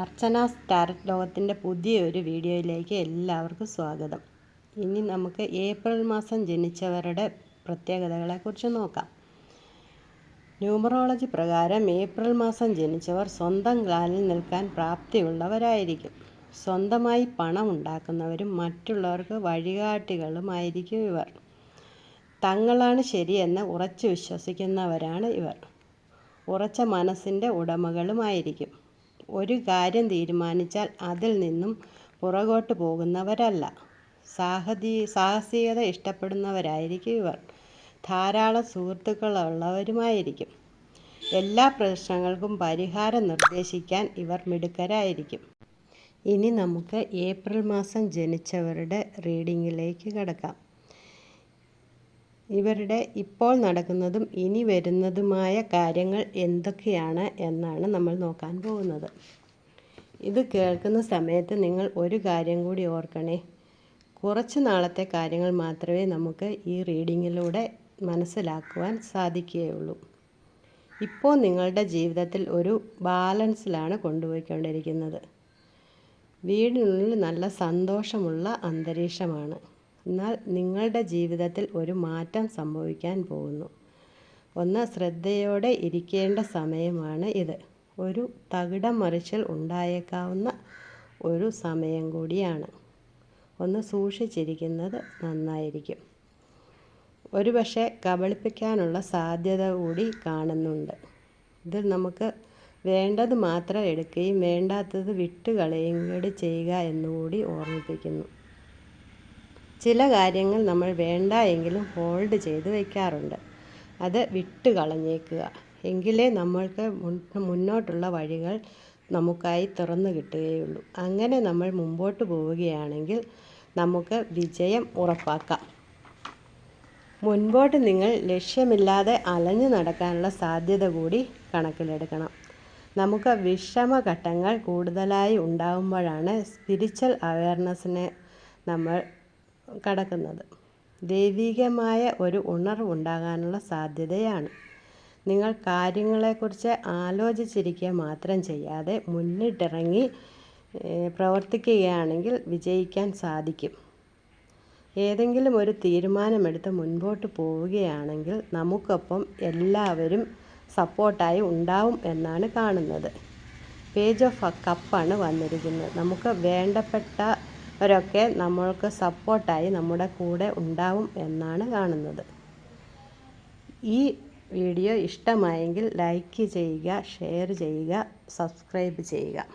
അർച്ചന start ലോകത്തിന്റെ പുതിയൊരു വീഡിയോയിലേക്ക് എല്ലാവർക്കും സ്വാഗതം. ഇനി നമുക്ക് ഏപ്രിൽ മാസം ജനിച്ചവരുടെ പ്രത്യേകതകളെക്കുറിച്ച് നോക്കാം. ന്യൂമറോളജി പ്രകാരം ഏപ്രിൽ മാസം ജനിച്ചവർ സ്വന്തം കാലിൽ നിൽക്കാൻ പ്രാപ്തിയുള്ളവരായിരിക്കും. സ്വന്തമായി പണം ഉണ്ടാക്കുന്നവരും മറ്റുള്ളവർക്ക് വഴികാട്ടികളുമായിരിക്കും ഇവർ. തങ്ങളാണ് ശരിയെന്ന് ഉറച്ചു വിശ്വസിക്കുന്നവരാണ് ഇവർ. ഉറച്ച മനസ്സിന്റെ ഉടമകളുമായിരിക്കും. ഒരു കാര്യം തീരുമാനിച്ചാൽ അതിൽ നിന്നും പുറകോട്ട് പോകുന്നവരല്ല. സാഹതി സാഹസികത ഇഷ്ടപ്പെടുന്നവരായിരിക്കും ഇവർ. ധാരാളം സുഹൃത്തുക്കളുള്ളവരുമായിരിക്കും എല്ലാ പ്രശ്നങ്ങൾക്കും പരിഹാരം നിർദ്ദേശിക്കാൻ ഇവർ മിടുക്കരായിരിക്കും. ഇനി നമുക്ക് ഏപ്രിൽ മാസം ജനിച്ചവരുടെ റീഡിങ്ങിലേക്ക് കിടക്കാം. ഇവരുടെ ഇപ്പോൾ നടക്കുന്നതും ഇനി വരുന്നതുമായ കാര്യങ്ങൾ എന്തൊക്കെയാണ് എന്നാണ് നമ്മൾ നോക്കാൻ പോകുന്നത്. ഇത് കേൾക്കുന്ന സമയത്ത് നിങ്ങൾ ഒരു കാര്യം കൂടി ഓർക്കണേ. കുറച്ച് നാളത്തെ കാര്യങ്ങൾ മാത്രമേ നമുക്ക് ഈ റീഡിങ്ങിലൂടെ മനസ്സിലാക്കുവാൻ സാധിക്കുകയുള്ളൂ. ഇപ്പോൾ നിങ്ങളുടെ ജീവിതത്തിൽ ഒരു ബാലൻസിലാണ് കൊണ്ടുപോയിക്കൊണ്ടിരിക്കുന്നത്. വീടിനുള്ളിൽ നല്ല സന്തോഷമുള്ള അന്തരീക്ഷമാണ്. എന്നാൽ നിങ്ങളുടെ ജീവിതത്തിൽ ഒരു മാറ്റം സംഭവിക്കാൻ പോകുന്നു. ഒന്ന് ശ്രദ്ധയോടെ ഇരിക്കേണ്ട സമയമാണ് ഇത്. ഒരു തകിടം മറിച്ചൽ ഉണ്ടായേക്കാവുന്ന ഒരു സമയം കൂടിയാണ്. ഒന്ന് സൂക്ഷിച്ചിരിക്കുന്നത് നന്നായിരിക്കും. ഒരുപക്ഷെ കബളിപ്പിക്കാനുള്ള സാധ്യത കൂടി കാണുന്നുണ്ട്. ഇത് നമുക്ക് വേണ്ടത് മാത്രം എടുക്കുകയും വേണ്ടാത്തത് വിട്ടുകളയുകയും കൂടി ചെയ്യുക എന്നുകൂടി ഓർമ്മിപ്പിക്കുന്നു. ചില കാര്യങ്ങൾ നമ്മൾ വേണ്ട എങ്കിലും ഹോൾഡ് ചെയ്ത് വയ്ക്കാറുണ്ട് അത് വിട്ട് കളഞ്ഞേക്കുക. എങ്കിലേ നമ്മൾക്ക് മുന്നോട്ടുള്ള വഴികൾ നമുക്കായി തുറന്നു കിട്ടുകയുള്ളൂ. അങ്ങനെ നമ്മൾ മുമ്പോട്ട് പോവുകയാണെങ്കിൽ നമുക്ക് വിജയം ഉറപ്പാക്കാം. മുൻപോട്ട് നിങ്ങൾ ലക്ഷ്യമില്ലാതെ അലഞ്ഞു നടക്കാനുള്ള സാധ്യത കൂടി കണക്കിലെടുക്കണം. നമുക്ക് വിഷമ ഘട്ടങ്ങൾ കൂടുതലായി ഉണ്ടാകുമ്പോഴാണ് സ്പിരിച്വൽ അവയർനെസ്സിനെ നമ്മൾ കടക്കുന്നത്. ദൈവികമായ ഒരു ഉണർവുണ്ടാകാനുള്ള സാധ്യതയാണ്. നിങ്ങൾ കാര്യങ്ങളെക്കുറിച്ച് ആലോചിച്ചിരിക്കുക മാത്രം ചെയ്യാതെ മുന്നിട്ടിറങ്ങി പ്രവർത്തിക്കുകയാണെങ്കിൽ വിജയിക്കാൻ സാധിക്കും. ഏതെങ്കിലും ഒരു തീരുമാനമെടുത്ത് മുൻപോട്ട് പോവുകയാണെങ്കിൽ നമുക്കൊപ്പം എല്ലാവരും സപ്പോർട്ടായി ഉണ്ടാവും എന്നാണ് കാണുന്നത്. പേജ് ഓഫ് കപ്പാണ് വന്നിരിക്കുന്നത്. നമുക്ക് വേണ്ടപ്പെട്ട അവരൊക്കെ നമ്മൾക്ക് സപ്പോർട്ടായി നമ്മുടെ കൂടെ ഉണ്ടാവും എന്നാണ് കാണുന്നത്. ഈ വീഡിയോ ഇഷ്ടമായെങ്കിൽ ലൈക്ക് ചെയ്യുക ഷെയർ ചെയ്യുക സബ്സ്ക്രൈബ് ചെയ്യുക.